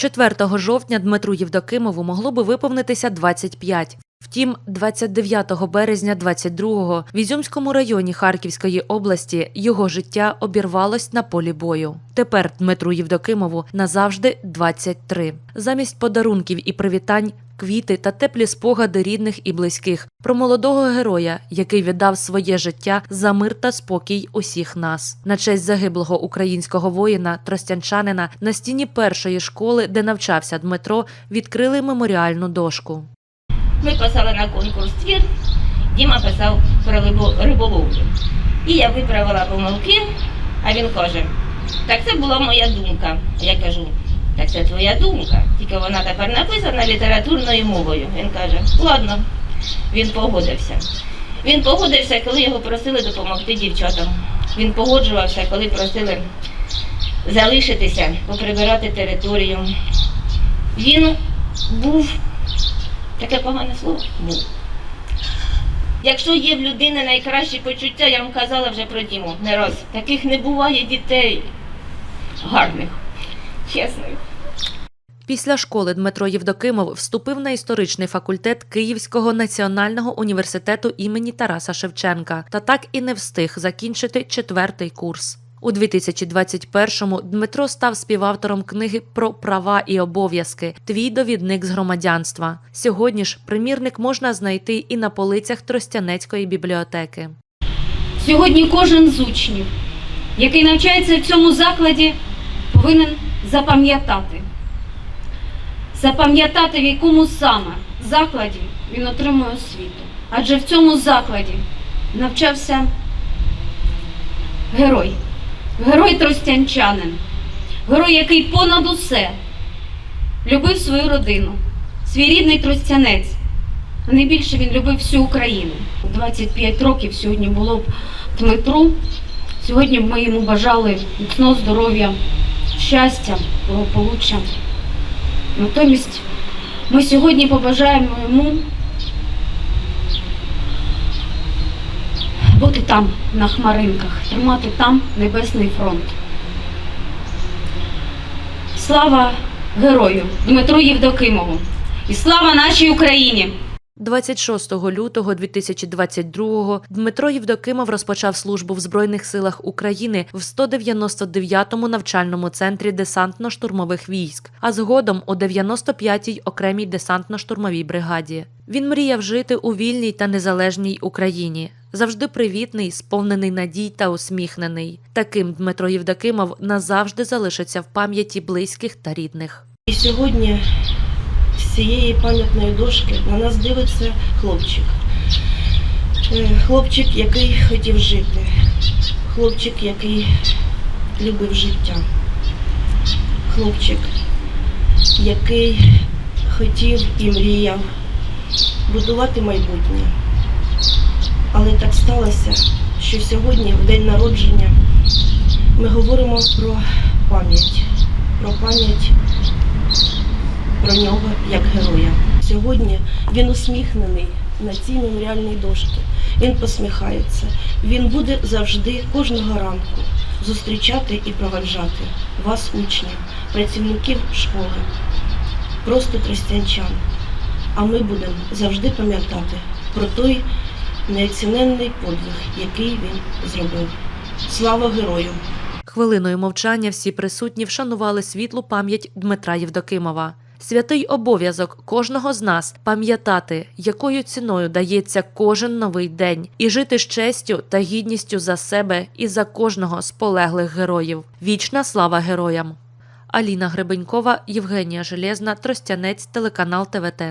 4 жовтня Дмитру Євдокимову могло би виповнитися 25. Втім, 29 березня 22-го в Ізюмському районі Харківської області його життя обірвалось на полі бою. Тепер Дмитру Євдокимову назавжди 23. Замість подарунків і привітань квіти та теплі спогади рідних і близьких про молодого героя, який віддав своє життя за мир та спокій усіх нас. На честь загиблого українського воїна тростянчанина на стіні першої школи, де навчався Дмитро, відкрили меморіальну дошку. Ми писали на конкурс твір, Діма писав про риболовлю. І я виправила помилки, а він каже, так це була моя думка. Я кажу, так це твоя думка, тільки вона тепер написана літературною мовою. Він каже, ладно, він погодився. Він погодився, коли його просили допомогти дівчатам. Він погоджувався, коли просили залишитися, поприбирати територію. Він був Таке погане слово? Був. Якщо є в людини найкращі почуття, я вам казала вже про Діму не раз. Таких не буває дітей гарних, чесних. Після школи Дмитро Євдокимов вступив на історичний факультет Київського національного університету імені Тараса Шевченка та так і не встиг закінчити четвертий курс. У 2021-му Дмитро став співавтором книги про права і обов'язки Твій довідник з громадянства. Сьогодні ж примірник можна знайти і на полицях Тростянецької бібліотеки. Сьогодні кожен з учнів, який навчається в цьому закладі, повинен запам'ятати. Запам'ятати, в якому саме закладі він отримує освіту. Адже в цьому закладі навчався герой, герой тростянчанин, герой, який понад усе любив свою родину, свій рідний тростянець. А найбільше він любив всю Україну. 25 років сьогодні було б Дмитру. Сьогодні б ми йому бажали міцного здоров'я, щастя, благополуччя. Натомість ми сьогодні побажаємо йому бути там, на хмаринках, тримати там небесний фронт. Слава герою Дмитру Євдокимову! І слава нашій Україні! 26 лютого 2022-го Дмитро Євдокимов розпочав службу в Збройних силах України в 199-му навчальному центрі десантно-штурмових військ, а згодом у 95-й окремій десантно-штурмовій бригаді. Він мріяв жити у вільній та незалежній Україні. Завжди привітний, сповнений надій та усміхнений. Таким Дмитро Євдокимов назавжди залишиться в пам'яті близьких та рідних. І сьогодні цієї пам'ятної дошки на нас дивиться хлопчик. Е, Хлопчик, який хотів жити, хлопчик, який любив життя, хлопчик, який хотів і мріяв будувати майбутнє. Але так сталося, що сьогодні, в день народження, ми говоримо про пам'ять, про пам'ять про нього як героя. Сьогодні він усміхнений на цій меморіальній дошці. Він посміхається. Він буде завжди кожного ранку зустрічати і проваджати вас, учнів, працівників школи, просто тростянчан. А ми будемо завжди пам'ятати про той неоціненний подвиг, який він зробив. Слава герою! Хвилиною мовчання всі присутні вшанували світлу пам'ять Дмитра Євдокимова. Святий обов'язок кожного з нас пам'ятати, якою ціною дається кожен новий день, і жити з честю та гідністю за себе і за кожного з полеглих героїв. Вічна слава героям! Аліна Гребенькова, Євгенія Железна, Тростянець, телеканал ТВТ.